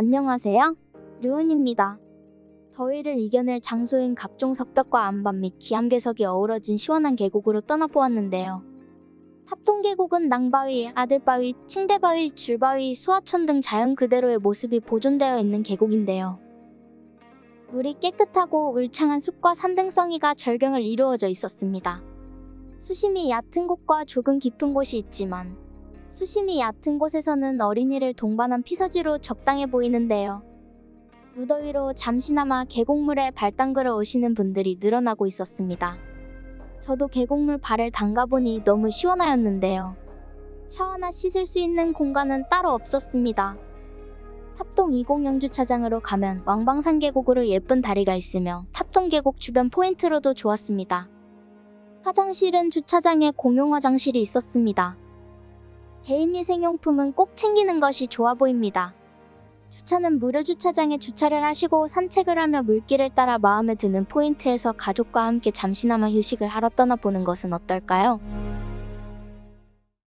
안녕하세요. 류은입니다. 더위를 이겨낼 장소인 각종 석벽과 안밭 및 기암괴석이 어우러진 시원한 계곡으로 떠나보았는데요. 탑동계곡은 낭바위, 아들바위, 칭대바위, 줄바위, 수하천 등 자연 그대로의 모습이 보존되어 있는 계곡인데요. 물이 깨끗하고 울창한 숲과 산등성이가 절경을 이루어져 있었습니다. 수심이 얕은 곳과 조금 깊은 곳이 있지만 수심이 얕은 곳에서는 어린이를 동반한 피서지로 적당해 보이는데요. 무더위로 잠시나마 계곡물에 발 담그러 오시는 분들이 늘어나고 있었습니다. 저도 계곡물 발을 담가보니 너무 시원하였는데요. 샤워나 씻을 수 있는 공간은 따로 없었습니다. 탑동 20형 주차장으로 가면 왕방산 계곡으로 예쁜 다리가 있으며 탑동 계곡 주변 포인트로도 좋았습니다. 화장실은 주차장에 공용 화장실이 있었습니다. 개인위생용품은 꼭 챙기는 것이 좋아 보입니다. 주차는 무료 주차장에 주차를 하시고 산책을 하며 물길을 따라 마음에 드는 포인트에서 가족과 함께 잠시나마 휴식을 하러 떠나보는 것은 어떨까요?